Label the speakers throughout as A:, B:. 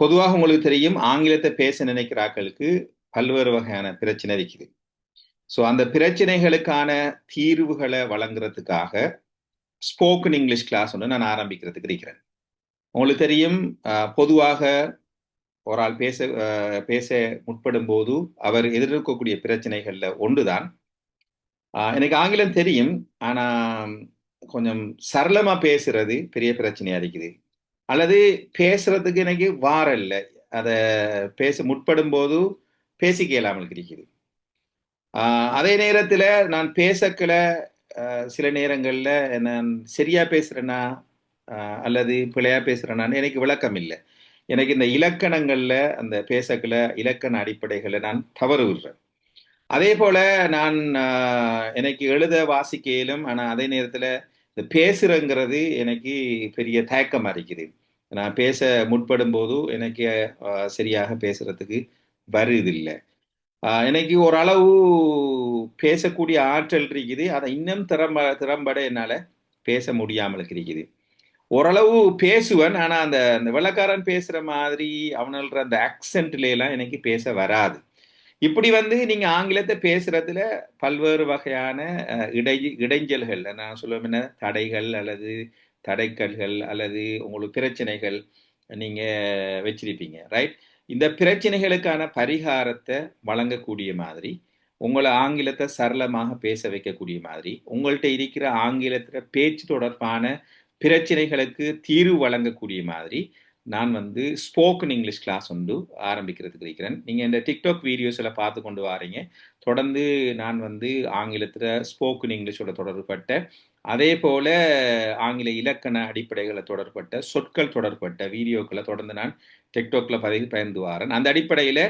A: பொதுவாக உங்களுக்கு தெரியும் ஆங்கிலத்தை பேச நினைக்கிறாக்களுக்கு பல்வேறு வகையான பிரச்சனை இருக்குது. ஸோ அந்த பிரச்சனைகளுக்கான தீர்வுகளை வழங்குறதுக்காக ஸ்போக்கன் இங்கிலீஷ் கிளாஸ் ஒன்று நான் ஆரம்பிக்கிறதுக்கு இருக்கிறேன். உங்களுக்கு தெரியும் பொதுவாக ஒரு ஆள் பேச பேச முற்படும் போது அவர் எதிர்க்கக்கூடிய ஒன்று ஒன்றுதான். எனக்கு ஆங்கிலம் தெரியும் ஆனால் கொஞ்சம் சரளமாக பேசுறது பெரிய பிரச்சனையாக இருக்குது. அல்லது பேசுறதுக்கு எனக்கு வார இல்லை அதை பேச முற்படும் போது பேசிக்க இயலாமல் இருக்கிறது. அதே நேரத்தில் நான் பேசக்கல சில நேரங்களில் நான் சரியா பேசுறேன்னா அல்லது பிழையா பேசுறேனான்னு எனக்கு விளக்கம் இல்லை. எனக்கு இந்த இலக்கணங்களில் அந்த பேசக்கல இலக்கண அடிப்படைகளை நான் தவறு விடுறேன். அதே போல நான் எனக்கு எழுத வாசிக்க இயலும் ஆனால் அதே நேரத்தில் இந்த பேசுறங்கிறது எனக்கு பெரிய தயக்கமாக இருக்குது. நான் பேச முற்படும் போது எனக்கு சரியாக பேசுறதுக்கு வருதில்லை. எனக்கு ஓரளவு பேசக்கூடிய ஆற்றல் இருக்குது. அதை இன்னும் திறம்ப திறம்பட என்னால் பேச முடியாமல் இருக்குது. ஓரளவு பேசுவேன். ஆனால் அந்த அந்த வெள்ளக்காரன் பேசுகிற மாதிரி அவனல்ற அந்த ஆக்சென்ட்லாம் எனக்கு பேச வராது. இப்படி வந்து நீங்கள் ஆங்கிலத்தை பேசுகிறதுல பல்வேறு வகையான இடை இடைஞ்சல்கள். நான் சொல்லுவேன் என்ன தடைகள் அல்லது தடைக்கல்கள் அல்லது உங்களுக்கு பிரச்சனைகள் நீங்க வச்சிருப்பீங்க ரைட் இந்த பிரச்சனைகளுக்கான பரிகாரத்தை வழங்கக்கூடிய மாதிரி உங்களை ஆங்கிலத்தை சரளமாக பேச வைக்கக்கூடிய மாதிரி உங்கள்கிட்ட இருக்கிற ஆங்கிலத்தில் பேச்சு தொடர்பான பிரச்சனைகளுக்கு தீர்வு வழங்கக்கூடிய மாதிரி நான் வந்து ஸ்போக்கன் இங்கிலீஷ் கிளாஸ் வந்து ஆரம்பிக்கிறதுக்கு இருக்கிறேன். நீங்கள் இந்த டிக்டாக் வீடியோஸில் பார்த்து கொண்டு வரீங்க. தொடர்ந்து நான் வந்து ஆங்கிலத்தில் ஸ்போக்கன் இங்கிலீஷோட தொடர்பட்ட அதே போல் ஆங்கில இலக்கண அடிப்படைகளை தொடர்பட்ட சொற்கள் தொடர்பட்ட வீடியோக்களை தொடர்ந்து நான் டிக்டாக்ல பதிவு பயந்து வரேன். அந்த அடிப்படையில்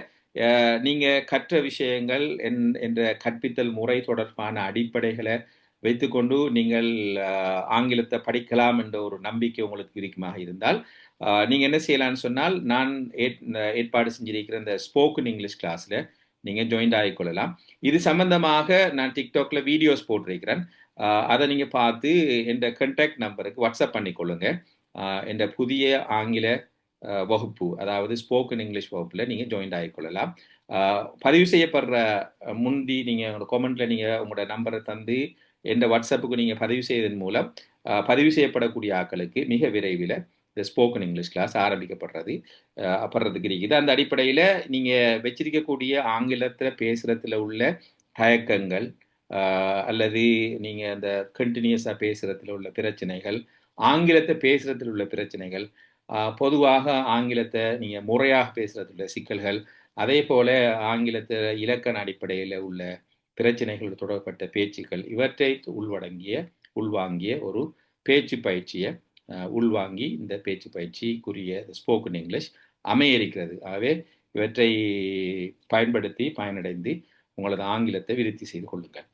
A: நீங்கள் கற்ற விஷயங்கள் என் என்ற கற்பித்தல் முறை தொடர்பான அடிப்படைகளை வைத்துக்கொண்டு நீங்கள் ஆங்கிலத்தை படிக்கலாம் என்ற ஒரு நம்பிக்கை உங்களுக்கு இருக்குமாக இருந்தால் நீங்கள் என்ன செய்யலாம்னு சொன்னால் நான் ஏற்பாடு செஞ்சிருக்கிற இந்த ஸ்போக்கன் இங்கிலீஷ் கிளாஸில் நீங்கள் ஜாயின் ஆகிக்கொள்ளலாம் இது சம்பந்தமாக நான் டிக்டாக்ல வீடியோஸ் போட்டிருக்கிறேன். அதை நீங்கள் பார்த்து என்ற கண்டாக்ட் நம்பருக்கு வாட்ஸ்அப் பண்ணிக்கொள்ளுங்க என்ற புதிய ஆங்கில வகுப்பு அதாவது ஸ்போக்கன் இங்கிலீஷ் வகுப்பில் நீங்கள் ஜாயின் ஆகிக்கொள்ளலாம் பதிவு செய்யப்படுற முந்தி நீங்கள் உங்களோட கமெண்ட்ல நீங்கள் உங்களோட நம்பரை தந்து எந்த வாட்ஸ்அப்புக்கு நீங்கள் பதிவு செய்வதன் மூலம் பதிவு செய்யப்படக்கூடிய ஆக்களுக்கு மிக விரைவில் இந்த ஸ்போக்கன் இங்கிலீஷ் கிளாஸ் ஆரம்பிக்கப்படுறது. படுறதுக்கு இருக்குது அந்த அடிப்படையில் நீங்கள் வச்சிருக்கக்கூடிய ஆங்கிலத்தில் பேசுகிறதுல உள்ள தயக்கங்கள் அல்லது நீங்கள் அந்த கண்டினியூஸாக பேசுகிறதுல உள்ள பிரச்சனைகள் ஆங்கிலத்தை பேசுகிறதுல உள்ள பிரச்சனைகள் பொதுவாக ஆங்கிலத்தை நீங்கள் முறையாக பேசுகிறதுல சிக்கல்கள் அதே போல் ஆங்கிலத்தில் இலக்கண அடிப்படையில் உள்ள பிரச்சனைகள் தொடர்பட்ட பேச்சுக்கள் இவற்றை உள்வடங்கிய உள்வாங்கிய ஒரு பேச்சு பயிற்சியை உள்வாங்கி இந்த பேச்சு பயிற்சிக்குரிய ஸ்போக்கன் இங்கிலீஷ் அமைய இருக்கிறது ஆகவே இவற்றை பயன்படுத்தி பயனடைந்து உங்களது ஆங்கிலத்தை விருத்தி செய்து கொள்ளுங்கள்.